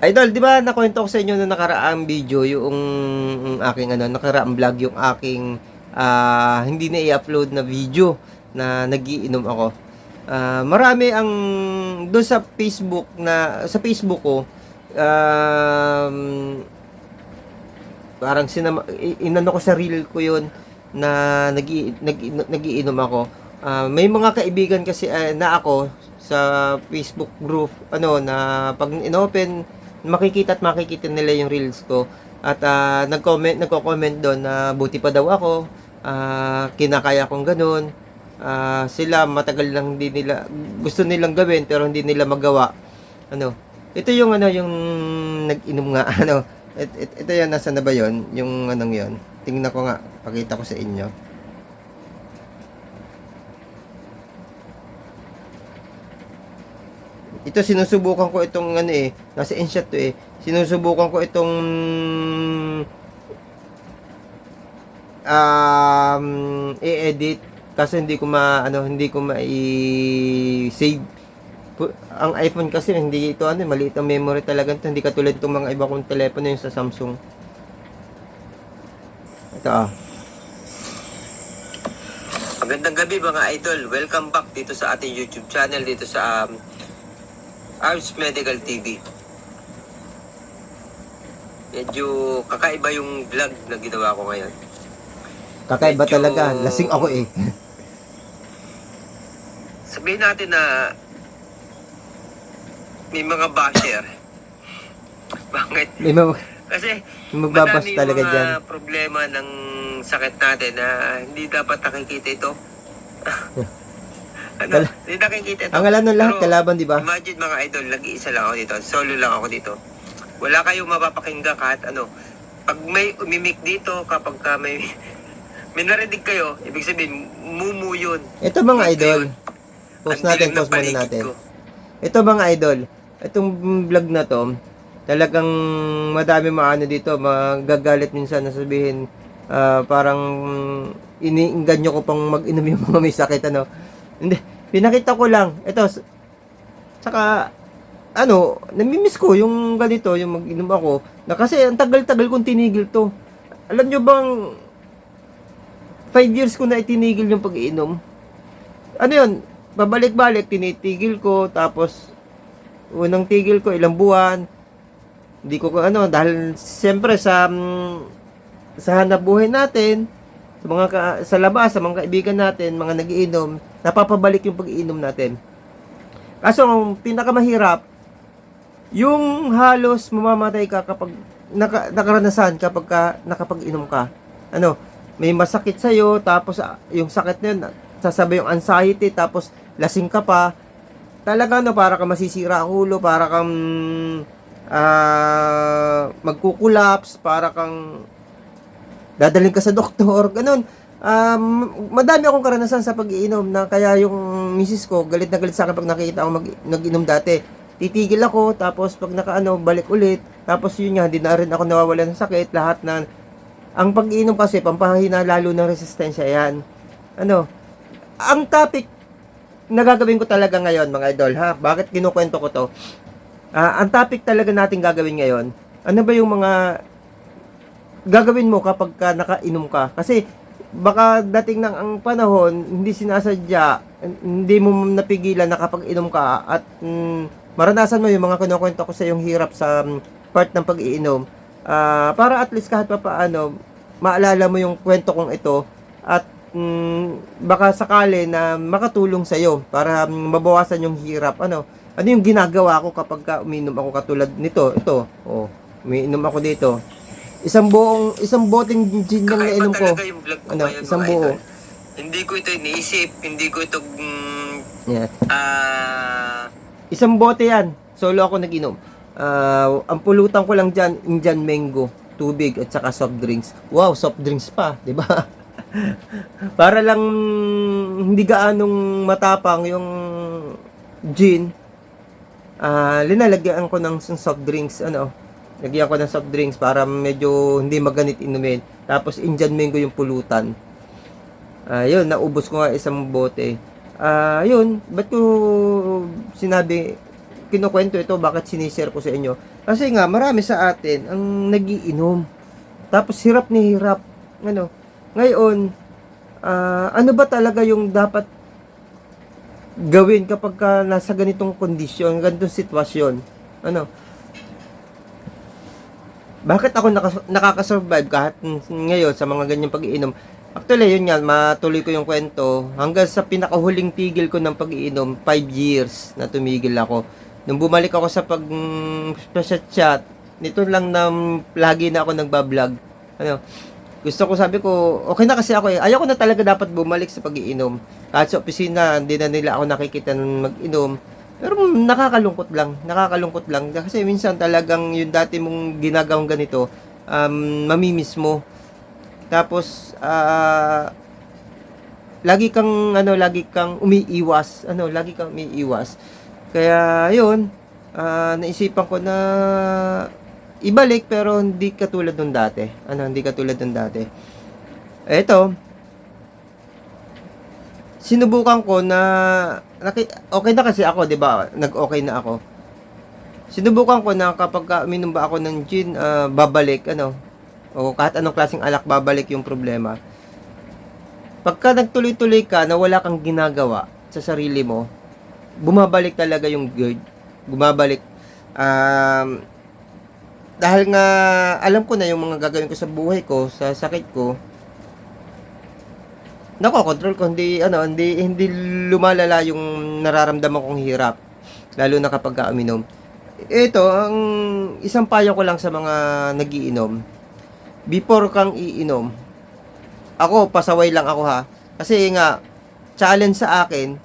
Idol, di ba nakwento ko sa inyo na nakaraang video yung aking ano, nakaraang vlog yung aking ah, hindi na i-upload na video na nagiinom ako. Ah, marami ang doon sa Facebook na sa Facebook ko um, parang sinama, inano ko sa reel ko yun na nagi, nag, nagiinom ako. Ah, may mga kaibigan kasi eh, na ako sa Facebook group ano na pag inopen makikita at makikita nila yung reels ko. At ah, nag-comment nagko-comment doon na buti pa daw ako. Ah, kinakaya kong ganun. Ah, sila matagal lang hindi nila gusto nilang gawin pero hindi nila magawa. Ano? Ito yung ano yung nag-inom nga ano? It, it, ito yan nasa na ba yon yung anong yon tingnan ko nga pakita ko sa inyo ito sinusubukan ko itong ano eh nasa inshot to eh. Sinusubukan ko itong um i-edit. Kasi hindi ko ma ano hindi ko ma i-save. Pu- ang iPhone kasi hindi ito ano maliit ang memory talaga. Ito hindi katulad itong mga iba kong telepono yung sa Samsung. Ito ah. Magandang gabi mga idol. Welcome back dito sa ating YouTube channel dito sa um, Arms Medical TV. Medyo kakaiba yung vlog na ginawa ko ngayon. Kakaiba Medyo- talaga. Lasing ako eh. Sabihin natin na may mga basher. Bakit? May mga Kasi may magbabas madami talaga mga dyan. problema ng sakit natin na hindi dapat nakikita ito. ano? Kala- Hindi nakikita ito. Ang alam ng lahat, Pero, kalaban, di ba? Imagine mga idol, nag-iisa lang ako dito. Solo lang ako dito. Wala kayong mapapakinggan kahit ano. Pag may umimik dito, kapag ka may may narinig kayo, ibig sabihin, mumu yun. Ito mga Ito idol. yun. Post Ang natin, dilim ng post muna paligid natin. ko. Ito mga idol. Itong vlog na to, talagang madami maano dito, magagalit minsan na sabihin, ah, parang iniinggan nyo ko pang mag-inom yung mga may sakit, ano. Hindi, pinakita ko lang. Ito, saka, ano, namimiss ko yung ganito, yung mag-inom ako, na kasi ang tagal-tagal kong tinigil to. Alam nyo bang, 5 years ko na itinigil yung pag-iinom. Ano yun, babalik-balik, tinitigil ko, tapos, unang tigil ko, ilang buwan, hindi ko ano, dahil siyempre sa, mm, sa hanap buhay natin, sa mga sa labas, sa mga kaibigan natin, mga nagiinom, napapabalik yung pag-iinom natin. Kaso, ang pinakamahirap, yung halos mamamatay ka kapag naka, nakaranasan kapag ka, nakapag-inom ka. Ano, may masakit sa'yo, tapos ah, yung sakit na yun, sasabay yung anxiety, tapos lasing ka pa. Talaga, no, para ka masisira ang ulo, para kang ah magkukulaps, para kang dadaling ka sa doktor, ganun. Um, madami akong karanasan sa pag-iinom na kaya yung misis ko galit na galit sa akin pag nakikita ako mag- nag-inom dati. Titigil ako, tapos pag nakaano, balik ulit. Tapos yun nga, hindi na rin ako nawawalan ng sakit. Lahat na, ang pag-iinom kasi, pampahina lalo ng resistensya yan. Ano, ang topic na gagawin ko talaga ngayon, mga idol, ha? Bakit kinukwento ko to? Ah, ang topic talaga natin gagawin ngayon, ano ba yung mga gagawin mo kapag ka nakainom ka? Kasi baka dating ng ang panahon, hindi sinasadya, hindi mo napigilan na kapag inom ka at mm, maranasan mo yung mga kinukwento ko sa yung hirap sa mm, part ng pag-iinom. Ah, para at least kahit pa paano, maalala mo yung kwento kong ito at mm, baka sakali na makatulong sa iyo para mm, mabawasan yung hirap. Ano? Ano yung ginagawa ko kapag ka uminom ako katulad nito? Ito. Oh, umiinom ako dito. Isang buong isang boteng gin lang Kakaiba nainom ko. talaga yung vlog ko Ano, ngayon, isang mga buo. idol. Hindi ko ito iniisip, hindi ko ito mm, Yeah. ah Isang bote yan. Solo ako nag-inom. Ah, ang pulutan ko lang dyan, Indian mango, tubig at saka soft drinks. Wow, soft drinks pa, 'di ba? Para lang hindi gaanong matapang yung gin. Ah, linalagyan ko ng soft drinks, ano, lagyan ko ng soft drinks para medyo hindi maganit inumin. Tapos Indian mango yung pulutan. Ah, yun, naubos ko nga isang bote. Ah, yun, ba't ko sinabi kinukwento ito, bakit sinishare ko sa inyo? Kasi nga, marami sa atin ang nagiinom. Tapos hirap ni hirap. Ano? Ngayon, ah, ano ba talaga yung dapat gawin kapag ka nasa ganitong kondisyon, ganitong sitwasyon? Ano? Bakit ako naka- nakaka-survive kahit ngayon sa mga ganyang pag-iinom? Actually, yun nga, matuloy ko yung kwento. Hanggang sa pinakahuling tigil ko ng pag-iinom, 5 years na tumigil ako. Nung bumalik ako sa pag sa chat, nito lang na lagi na ako nagbablog. Ano, gusto ko sabi ko, okay na kasi ako eh. Ayaw ko na talaga dapat bumalik sa pag-iinom. Kahit sa opisina, hindi na nila ako nakikita nung mag-inom. Pero nakakalungkot lang, nakakalungkot lang. Kasi minsan talagang yung dati mong ginagawang ganito, um, mamimiss mo. Tapos, ah, lagi kang, ano, lagi kang umiiwas. Ano, lagi kang umiiwas. Kaya, yun, ah, naisipan ko na ibalik pero hindi katulad nung dati. Ano, hindi katulad nung dati. Eto, sinubukan ko na okay na kasi ako, 'di ba? Nag-okay na ako. Sinubukan ko na kapag ka uminom ba ako ng gin, ah, babalik ano o kahit anong klaseng alak babalik yung problema. Pagka nagtuloy-tuloy ka na wala kang ginagawa sa sarili mo, bumabalik talaga yung GERD. Bumabalik. Um, dahil nga alam ko na yung mga gagawin ko sa buhay ko, sa sakit ko, nako control ko hindi ano hindi hindi lumalala yung nararamdaman kong hirap lalo na kapag ka uminom ito ang isang payo ko lang sa mga nagiinom before kang iinom ako pasaway lang ako ha? Kasi nga challenge sa akin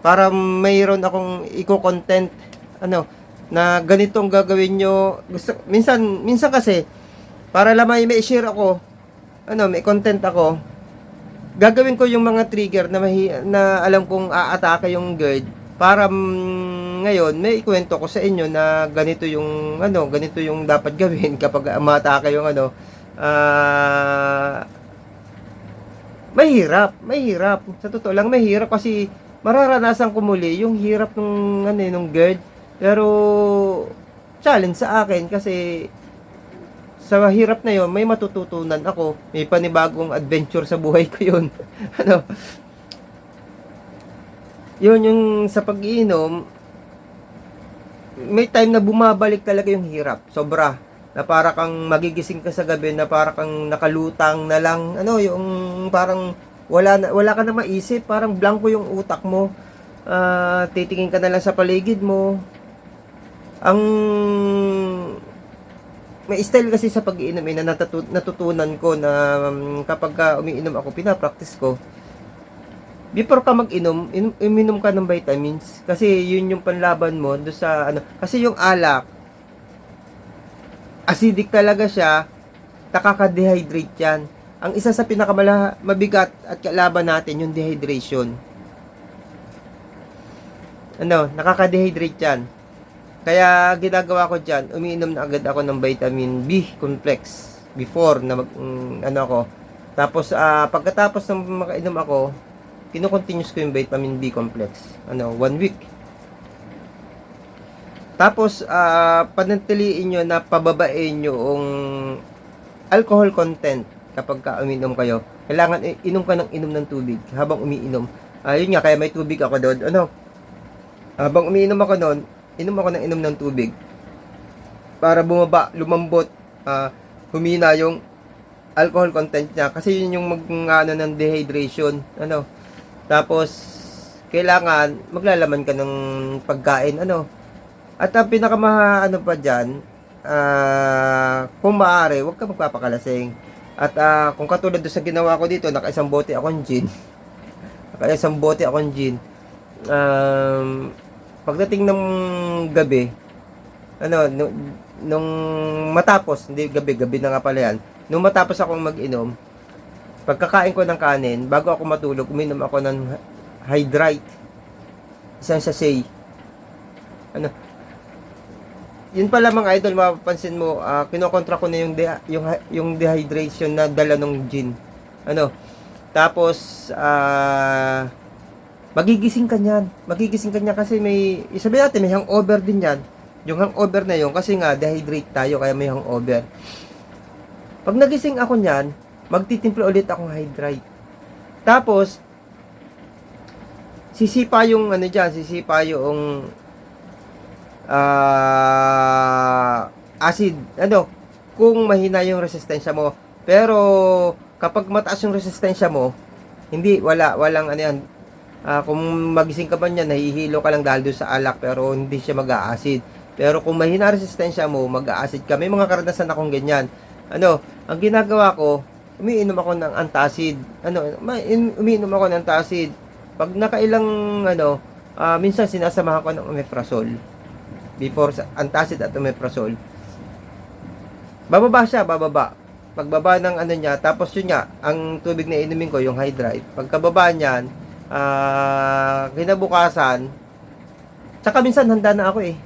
para mayroon akong iko-content ano na ganitong gagawin nyo. Gusto minsan minsan kasi para lang may may share ako ano may content ako gagawin ko yung mga trigger na mahi, na alam kong aatake yung GERD para mm, ngayon may ikwento ko sa inyo na ganito yung ano ganito yung dapat gawin kapag umatake yung ano ah mahirap mahirap. Sa totoo lang mahirap kasi mararanasan ko muli yung hirap ng ano eh, nung GERD pero challenge sa akin kasi sa hirap na yon may matututunan ako. May panibagong adventure sa buhay ko yun. ano? Yun yung sa pag-iinom, may time na bumabalik talaga yung hirap. Sobra. Na para kang magigising ka sa gabi, na para kang nakalutang na lang. Ano, yung parang wala, na, wala ka na maisip. Parang blanco yung utak mo. Ah, titingin ka na lang sa paligid mo. Ang may style kasi sa pag-iinom eh, na natatu- natutunan ko na um, kapag ka umiinom ako, pinapractice ko. Before ka mag-inom, in- uminom ka ng vitamins. Kasi yun yung panlaban mo do sa ano. Kasi yung alak, acidic talaga siya, nakaka-dehydrate yan. Ang isa sa pinakamala mabigat at kalaban natin yung dehydration. Ano, nakaka-dehydrate yan. Kaya ginagawa ko diyan, umiinom na agad ako ng vitamin B complex before na mag, mm, ano ako. Tapos ah, pagkatapos ng makainom ako, kino-continuous ko yung vitamin B complex. Ano, one week. Tapos ah panatiliin nyo na pababain yung alcohol content kapag ka umiinom kayo. Kailangan inom ka ng inom ng tubig habang umiinom. Ayun nga, kaya may tubig ako doon. Ano, habang umiinom ako noon, inom ako ng inom ng tubig. Para bumaba, lumambot, ah, humina yung alcohol content niya. Kasi yun yung mag ano ng dehydration ano. Tapos kailangan maglalaman ka ng pagkain ano. At ang pinakamaha ano pa diyan ah kung maaari wag ka magpapakalasing. At ah, kung katulad doon sa ginawa ko dito naka isang bote akong gin. Naka isang bote akong gin. Um, pagdating ng gabi, ano, nung, nung matapos, hindi gabi, gabi na nga pala yan, nung matapos akong mag-inom, pagkakain ko ng kanin, bago ako matulog, uminom ako ng hydrate, isang sachet. Ano, yun pala mga idol, mapapansin mo, ah, kinokontra ko na yung, de- yung, yung dehydration na dala ng gin. Ano, tapos, ah, magigising ka niyan. Magigising ka niyan kasi may, isabi natin, may hangover din yan. Yung hangover na yun, kasi nga, dehydrate tayo, kaya may hangover. Pag nagising ako niyan, magtitimpla ulit akong hydrate. Tapos, sisipa yung ano dyan, sisipa yung ah acid, ano, kung mahina yung resistensya mo. Pero, kapag mataas yung resistensya mo, hindi, wala, walang ano yan. Ah, kung magising ka ba niyan, nahihilo ka lang dahil doon sa alak, pero hindi siya mag-acid. Pero kung mahina resistensya mo, mag-acid ka. May mga karanasan akong ganyan. Ano, ang ginagawa ko, umiinom ako ng antacid. Ano, umiinom ako ng antacid. Pag nakailang, ano, ah, minsan sinasamahan ko ng omeprazole. Before antacid at omeprazole. Bababa siya, bababa. Pagbaba ng ano niya, tapos yun nga, ang tubig na inumin ko, yung hydrate. Pagkababa niyan, ah, kinabukasan, tsaka minsan handa na ako eh.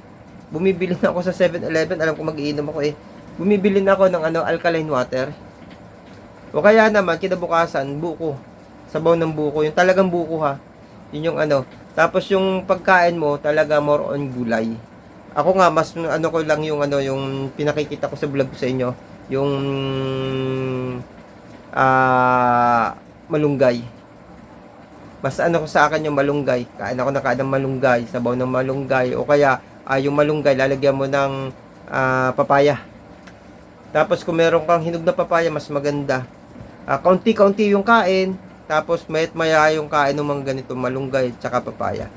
Bumibili na ako sa 7-Eleven, alam ko mag-iinom ako eh. Bumibili na ako ng ano, alkaline water. O kaya naman, kinabukasan, buko. Sabaw ng buko. Yung talagang buko ha. Yun yung ano. Tapos yung pagkain mo, talaga more on gulay. Ako nga, mas ano ko lang yung ano, yung pinakikita ko sa vlog ko sa inyo. Yung ah malunggay. Mas ano ko sa akin yung malunggay. Kain ako ng malunggay, sabaw ng malunggay. O kaya, ah, yung malunggay, lalagyan mo ng ah, papaya. Tapos kung meron kang hinog na papaya, mas maganda. Ah, kaunti-kaunti yung kain, tapos mayat maya yung kain ng mga ganito malunggay tsaka papaya.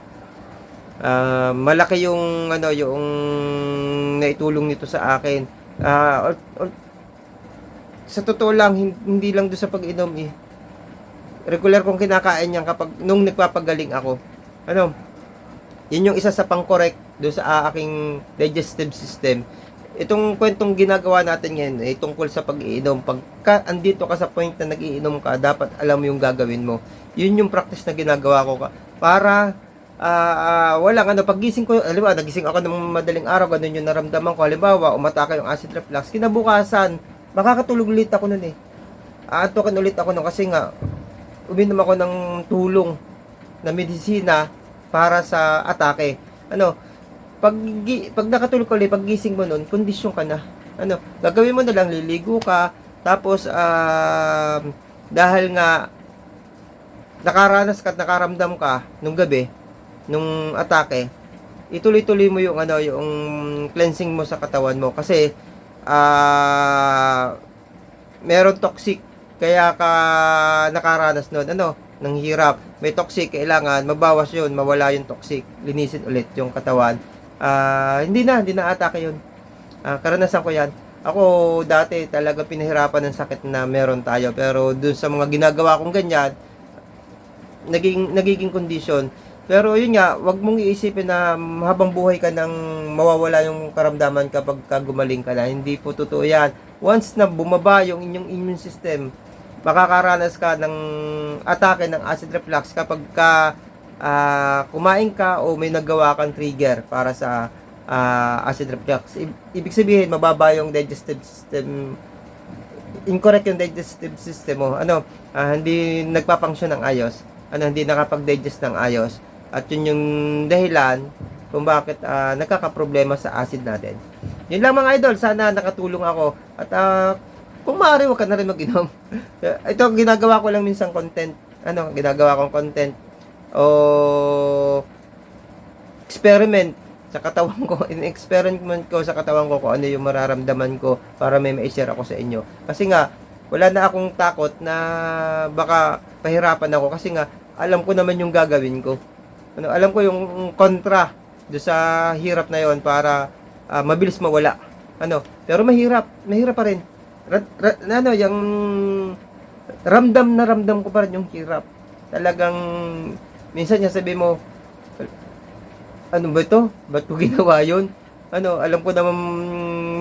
Ah, malaki yung ano yung naitulong nito sa akin. Ah, or- or- sa totoo lang hin- hindi lang do sa pag-inom eh. Regular kong kinakain yan kapag nung nagpapagaling ako. Ano? Yun yung isa sa pang-correct do sa ah, aking digestive system itong kwentong ginagawa natin ngayon ay tungkol sa pag-iinom. Pagka andito ka sa point na nagiinom ka, dapat alam mo yung gagawin mo. Yun yung practice na ginagawa ko ka. Para ah ah, walang ano, pagising ko, halimbawa, nagising ako ng madaling araw, ganun yung naramdaman ko. Halimbawa, umatake yung acid reflux. Kinabukasan, makakatulog ulit ako nun eh. Aantokan ulit ako nun kasi nga, uminom ako ng tulong na medisina para sa atake. Ano, pag, pag nakatulog ka ulit, pag gising mo nun, kondisyon ka na. Ano, gagawin mo na lang, liligo ka, tapos, um, dahil nga, nakaranas ka at nakaramdam ka nung gabi, nung atake, ituloy-tuloy mo yung ano, yung cleansing mo sa katawan mo kasi ah meron toxic kaya ka nakaranas nun ano ng hirap. May toxic kailangan mabawas yun mawala yung toxic. Linisin ulit yung katawan. Ah hindi na hindi na atake yun. Ah, karanasan ko yan. Ako dati talaga pinahirapan ng sakit na meron tayo. Pero dun sa mga ginagawa kong ganyan naging nagiging kondisyon. Pero yun nga, wag mong iisipin na habang buhay ka nang mawawala yung karamdaman kapag ka gumaling ka na. Hindi po totoo yan. Once na bumaba yung inyong immune system, makakaranas ka ng atake ng acid reflux kapag ka ah, kumain ka o may nagawa kang trigger para sa ah, acid reflux. I- ibig sabihin, mababa yung digestive system incorrect yung digestive system mo. Ano, ah, hindi nagpa-function ng ayos. Ano, hindi nakapag-digest ng ayos. At yun yung dahilan kung bakit ah, nagkakaproblema sa acid natin. Yun lang mga idol, sana nakatulong ako. At ah, kung maaari, huwag ka na rin mag-inom. Ito, ginagawa ko lang minsan content. Ano, ginagawa kong content. O experiment sa katawan ko, in-experiment ko sa katawan ko kung ano yung mararamdaman ko para may ma-share ako sa inyo. Kasi nga, wala na akong takot na baka pahirapan ako kasi nga alam ko naman yung gagawin ko. Ano, alam ko yung kontra do sa hirap na yon para ah, mabilis mawala. Ano, pero mahirap, mahirap pa rin. Ra, ra- ano, yung ramdam na ramdam ko pa rin yung hirap. Talagang minsan niya sabi mo, ano ba ito? Ba't ko ginawa yun? Ano, alam ko naman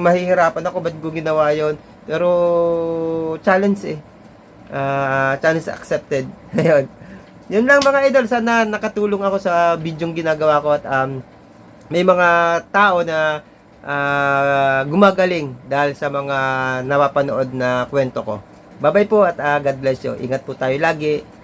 mahihirapan ako, ba't ko ginawa yun? Pero, challenge eh. Ah, challenge accepted. Ayun. Yun lang mga idol, sana nakatulong ako sa bidyong ginagawa ko at um, may mga tao na ah, gumagaling dahil sa mga napapanood na kwento ko. Bye-bye po at ah, God bless you. Ingat po tayo lagi.